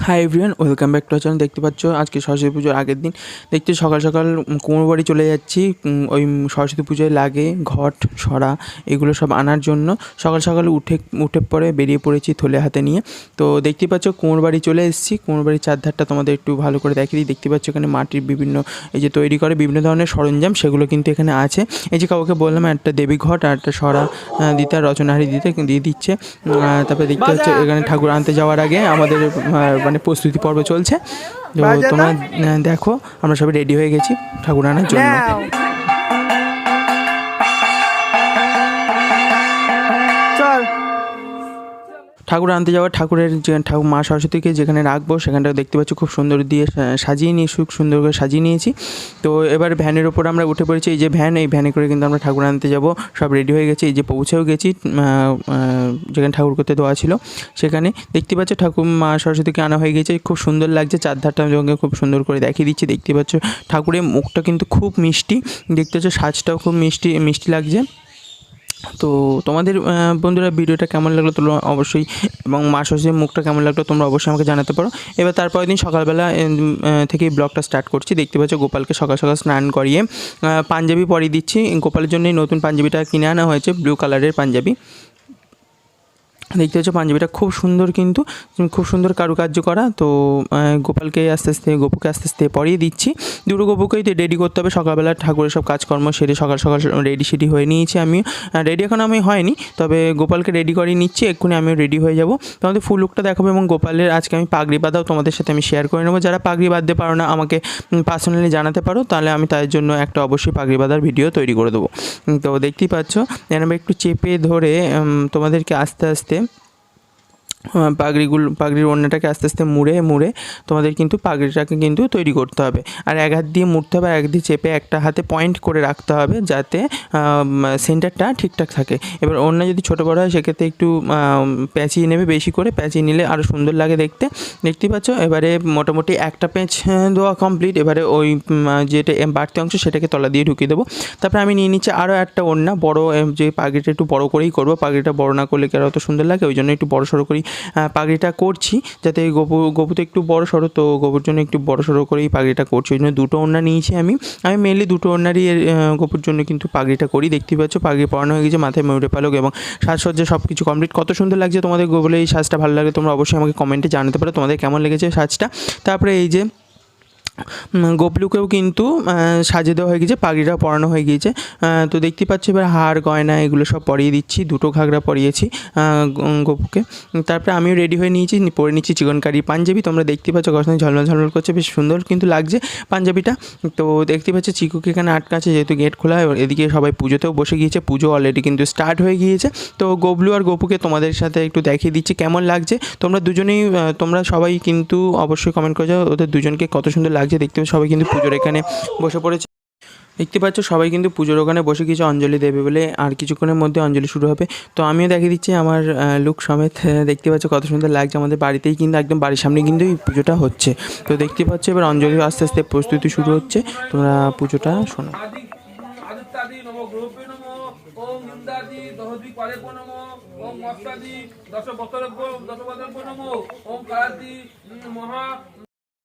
Hi everyone welcome back to channel দেখতে পাচ্ছ আজকে সরস্বতী পুজোর আগের দিন। দেখতে সকাল সকাল কুমোর বাড়ি চলে যাচ্ছি। ওই সরস্বতী পুজোয় লাগে ঘট সরা এগুলো সব আনার জন্য। সকাল সকাল উঠে উঠে পরে বেরিয়ে পড়েছি থলে হাতে নিয়ে। তো দেখতে পাচ্ছ কুমোর বাড়ি চলে এসেছি। কুমোর বাড়ির চারধারটা তোমাদের একটু ভালো করে দেখিয়ে দিই। দেখতে পাচ্ছ এখানে মাটির বিভিন্ন এই যে তৈরি করে বিভিন্ন ধরনের সরঞ্জাম সেগুলো কিন্তু এখানে আছে। এই যে কাউকে বললাম একটা দেবী ঘট আর একটা সরা দিতে আর রচনাহারি দিতে দিয়ে দিচ্ছে। তারপরে দেখতে পাচ্ছ এখানে ঠাকুর আনতে যাওয়ার আগে আমাদের মানে প্রস্তুতি পর্ব চলছে। তো তোমরা দেখো আমরা সবাই রেডি হয়ে গেছি ঠাকুর আনার জন্য ঠাকুর আনতে যাওয়া, ঠাকুরের যে ঠাকুর মা সরস্বতীকে যেখানে রাখব সেখানটা দেখতে পাচ্ছি। খুব সুন্দর দিয়ে সাজিয়ে নিয়ে, খুব সুন্দর করে সাজিয়ে নিয়েছি। তো এবার ভ্যানের ওপর আমরা উঠে পড়েছি। এই যে ভ্যান, এই ভ্যানে করে কিন্তু আমরা ঠাকুর আনতে যাব। সব রেডি হয়ে গেছে। এই যে পৌঁছেও গেছি যেখানে ঠাকুর করতে দেওয়া ছিল, সেখানে দেখতে পাচ্ছ ঠাকুর মা সরস্বতীকে আনা হয়ে গেছে। খুব সুন্দর লাগছে। চারধারটা আমি তোমাকে খুব সুন্দর করে দেখিয়ে দিচ্ছি। দেখতে পাচ্ছ ঠাকুরের মুখটা কিন্তু খুব মিষ্টি। দেখতে পাচ্ছ সাজটাও খুব মিষ্টি মিষ্টি লাগছে। তো তোমাদের বন্ধুরা, ভিডিওটা কেমন লাগল তোমরা অবশ্যই, এবং মা হয়েছে মুখটা কেমন লাগল তোমরা অবশ্যই আমাকে জানাতে পারো। এবার তারপরের দিন সকালবেলা থেকে ব্লগটা স্টার্ট করছি। দেখতে পাচ্ছ গোপালকে সকাল সকাল স্নান করিয়ে পাঞ্জাবি পরিয়ে দিচ্ছি। গোপালের জন্যই নতুন পাঞ্জাবিটা কিনে আনা হয়েছে, ব্লু কালারের পাঞ্জাবি। দেখতে পাচ্ছ, পাঞ্জাবিটা খুব সুন্দর কিন্তু, খুব সুন্দর কারুকার্য করা। তো গোপালকে আস্তে আস্তে, গোপুকে আস্তে আস্তে পরিয়ে দিচ্ছি। দুটো গোপুকেই তো রেডি করতে হবে। সকালবেলা ঠাকুরের সব কাজকর্ম সেরে সকাল সকাল রেডি সেডি হয়ে নিয়েছি আমি। রেডি এখন আমি হয়নি, তবে গোপালকে রেডি করে নিচ্ছি। এক্ষুনি আমিও রেডি হয়ে যাব। তোমাদের ফুল লুকটা দেখাবো এবং গোপালের আজকে আমি পাগড়ি বাঁধাও তোমাদের সাথে আমি শেয়ার করে নেব। যারা পাগড়ি বাঁধতে পারো না, আমাকে পার্সোনালি জানাতে পারো, তাহলে আমি তাদের জন্য একটা অবশ্যই পাগড়ি বাঁধার ভিডিও তৈরি করে দেবো। তো দেখতেই পাচ্ছ এরকম একটু চেপে ধরে তোমাদেরকে আস্তে আস্তে পাগড়িগুলো পাগড়ির ওড়নাটাকে আস্তে আস্তে মুড়ে মুড়ে তোমাদের কিন্তু পাগড়িটাকে কিন্তু তৈরি করতে হবে। আর এক হাত দিয়ে মুড়তে হবে আর এক দিয়ে চেপে একটা হাতে পয়েন্ট করে রাখতে হবে যাতে সেন্টারটা ঠিকঠাক থাকে। এবার ওড়না যদি ছোটো বড়ো হয় সেক্ষেত্রে একটু প্যাঁচিয়ে নেবে বেশি করে। প্যাঁচিয়ে নিলে আরও সুন্দর লাগে দেখতে। দেখতেই পাচ্ছ? এবারে মোটামুটি একটা পেঁচ আহ, দেওয়া কমপ্লিট এবারে ওই যেটা বাড়তি অংশ সেটাকে তলা দিয়ে ঢুকিয়ে দেবো। তারপরে আমি নিয়ে নিচ্ছি আরও একটা ওড়না। বড় যে পাগড়িটা একটু বড় করেই করব। পাগড়িটা বড় না করলে কি আর অত সুন্দর লাগে? ওই জন্য একটু বড় সড়ো করেই পাগড়িটা করছি যাতে গোপু গোপু তো একটু বড় সড়ো, তো গোপুর জন্য একটু বড় সড়ো করেই পাগড়িটা করছি। ওই জন্য দুটো ওড়না নিয়েছি আমি। আমি মেনলি দুটো ওড়নারই গোপুর জন্য কিন্তু পাগড়িটা করি। দেখতেই পাচ্ছ, পাগড়ি পরানো হয়ে গেছে, মাথায় ময়ূরে পালক এবং সাজসজ্জা সব কিছু কমপ্লিট কত সুন্দর লাগছে তোমাদের গোবলে এই সাজটা, ভালো লাগে তোমরা অবশ্যই আমাকে কমেন্টে জানাতে পারো, তোমাদের কেমন লেগেছে সাজটা। তারপরে এই যে গোপলুকেও কিন্তু সাজিয়ে দেওয়া হয়ে গেছে পাগড়িটাও পরানো হয়ে গিয়েছে। তো দেখতেই পাচ্ছ এবার হার, গয়না, এগুলো সব পরিয়ে দিচ্ছি, দুটো ঘাগরা পরিয়েছি গোপুকে। তারপরে আমিও রেডি হয়ে নিয়েছি পরে নিচ্ছি চিকন কারি পাঞ্জাবি। তোমরা দেখতে পাচ্ছ গসনে ঝলমল ঝলমল করছে, বেশ সুন্দর কিন্তু লাগছে পাঞ্জাবিটা। তো দেখতে পাচ্ছ চিকুকে এখানে আটকা আছে, যেহেতু গেট খোলা, এবার এদিকে সবাই পুজোতেও বসে গিয়েছে, পুজো অলরেডি কিন্তু স্টার্ট হয়ে গিয়েছে। তো গোবলু আর গোপুকে তোমাদের সাথে একটু দেখিয়ে দিচ্ছি কেমন লাগছে। তোমরা দুজনেই তোমরা সবাই কিন্তু অবশ্যই কমেন্ট করে যাও ওদের দুজনকে কত সুন্দর লাগছে। দেখতে পাচ্ছ, সবাই কিন্তু পুজোর এখানে বসে পড়েছে। দেখতে পাচ্ছ, সবাই কিন্তু পুজোর ওখানে বসে কিছু অঞ্জলি দেবে বলে আর কিছুক্ষণের মধ্যে অঞ্জলি শুরু হবে। তো আমিও দেখিয়ে দিচ্ছি আমার লুক সমেত। দেখতে পাচ্ছ কত সুন্দর লাগছে আমাদের বাড়িতেই কিন্তু একদম বাড়ির সামনে কিন্তু এই পুজোটা হচ্ছে। তো দেখতে পাচ্ছ এবার অঞ্জলি আস্তে আস্তে প্রস্তুতি শুরু হচ্ছে। তোমরা পুজোটা শোনো। মহা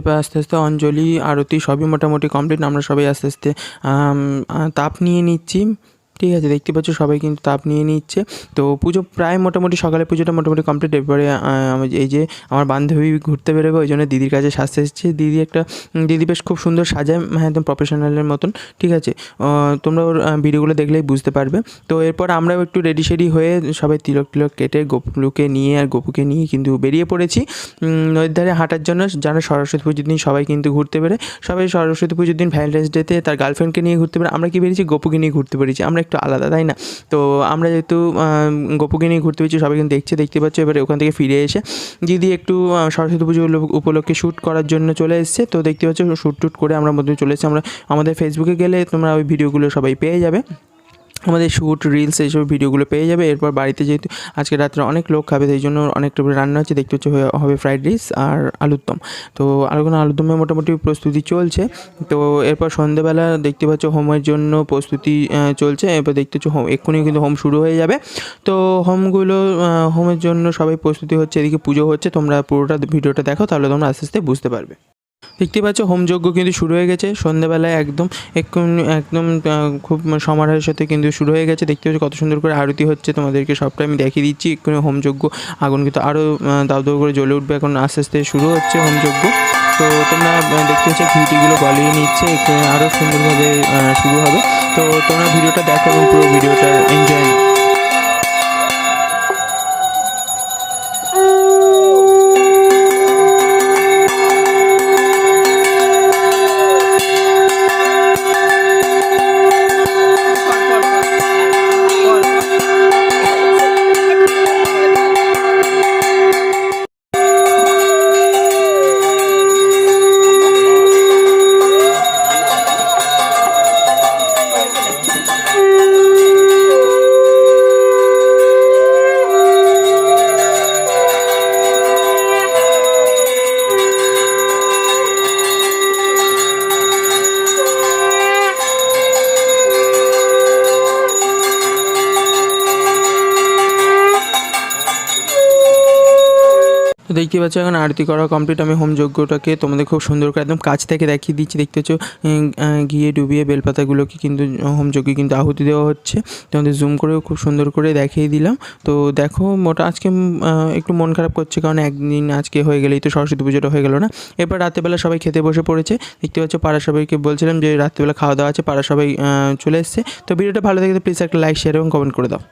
এবার আস্তে আস্তে অঞ্জলি, আরতি সবই মোটামুটি কমপ্লিট আমরা সবাই আস্তে আস্তে তাপ নিয়ে নিচ্ছি। ঠিক আছে, দেখতে পাচ্ছ সবাই কিন্তু তাপ নিয়ে নিচ্ছে। তো পুজো প্রায় মোটামুটি সকালে পুজোটা মোটামুটি কমপ্লিট এরপরে এই যে আমার বান্ধবী ঘুরতে বেরোবে, ওই জন্য দিদির কাছে সাজতে এসেছে। দিদি একটা দিদি বেশ খুব সুন্দর সাজায় হ্যাঁ একদম প্রফেশনালের মতন, ঠিক আছে? তোমরা ওর ভিডিওগুলো দেখলেই বুঝতে পারবে। তো এরপর আমরাও একটু রেডি সেডি হয়ে সবাই তিলক তিলক কেটে গোপুলুকে নিয়ে আর গোপুকে নিয়ে কিন্তু বেরিয়ে পড়েছি। নদীর ধারে হাঁটার জন্য যারা সরস্বতী পুজোর দিন সবাই কিন্তু ঘুরতে বেরে সবাই সরস্বতী পুজোর দিন ভ্যালেন্টাইন্স ডেতে তার গার্লফ্রেন্ডকে নিয়ে ঘুরতে পারে আমরা কি বেরিয়েছি? গোপুকে নিয়ে ঘুরতে পেরেছি আমরা একটু আলাদা, তাই না? তো আমরা যেহেতু গোপুকে নিয়ে ঘুরতে পেরেছি সবাই কিন্তু দেখছে, দেখতে পাচ্ছ। এবারে ওখান থেকে ফিরে এসে দিদি একটু সরস্বতী পুজো উপলক্ষে শ্যুট করার জন্য চলে এসছে। তো দেখতে পাচ্ছ, শ্যুট টুট করে আমরা মধ্যে চলে এসেছি। আমরা, আমাদের ফেসবুকে গেলে তোমরা ওই ভিডিওগুলো সবাই পেয়ে যাবে। আমাদের শ্যুট রিলস এইসব ভিডিওগুলো পেয়ে যাবে। এরপর বাড়িতে যেহেতু আজকে রাত্রে অনেক লোক খাবে, সেই জন্য অনেকটা রান্না হচ্ছে। দেখতে হচ্ছে হবে ফ্রাইড রাইস আর আলুর দম। তো আলুগুলো আলুর দমে মোটামুটি প্রস্তুতি চলছে। তো এরপর সন্ধেবেলা দেখতে পাচ্ছ হোমের জন্য প্রস্তুতি চলছে। এরপর দেখতে পাচ্ছ হোম এক্ষুনি কিন্তু হোম শুরু হয়ে যাবে। তো হোমগুলো হোমের জন্য সবাই প্রস্তুতি হচ্ছে, এদিকে পুজো হচ্ছে। তোমরা পুরোটা ভিডিওটা দেখো, তাহলে তোমরা আস্তে আস্তে বুঝতে পারবে। দেখতে পাচ্ছ হোমযজ্ঞ কিন্তু শুরু হয়ে গেছে। সন্ধ্যাবেলায় একদম একদম খুব সমারোহের সাথে কিন্তু শুরু হয়ে গেছে। দেখতে পাচ্ছ, কত সুন্দর করে আরতি হচ্ছে তোমাদেরকে, সবটা আমি দেখিয়ে দিচ্ছি। এক্ষুনি হোমযজ্ঞ আগুন কিন্তু আরও দাউ করে জ্বলে উঠবে। এখন আস্তে আস্তে শুরু হচ্ছে হোমযজ্ঞ তো তোমরা দেখতে পাচ্ছ, ঘিটিগুলো গলিয়ে নিচ্ছে। আরও সুন্দরভাবে শুরু হবে। তো তোমরা ভিডিওটা দেখো এবং পুরো ভিডিওটা এনজয় তো দেখতে পাচ্ছ, এখন আরতি করা কমপ্লিট আমি হোম যজ্ঞটাকে তোমাদের খুব সুন্দর করে একদম কাছ থেকে দেখিয়ে দিচ্ছি। দেখতে পাচ্ছ ঘিয়ে ডুবিয়ে বেলপাতাগুলোকে কিন্তু হোম যজ্ঞে কিন্তু আহুতি দেওয়া হচ্ছে। তোমাদের জুম করেও খুব সুন্দর করে দেখিয়ে দিলাম। তো দেখো, মোটা আজকে একটু মন খারাপ করছে, কারণ একদিন আজকে হয়ে গেলেই তো সরস্বতী পুজোটা হয়ে গেল না। এরপর রাত্রেবেলা সবাই খেতে বসে পড়েছে। দেখতে পাচ্ছ পাড়া সবাইকে বলছিলাম যে, রাত্রেবেলা খাওয়া দাওয়া আছে পাড়া সবাই চলে এসছে। তো ভিডিওটা ভালো থাকে প্লিজ একটা লাইক শেয়ার এবং কমেন্ট করে দাও।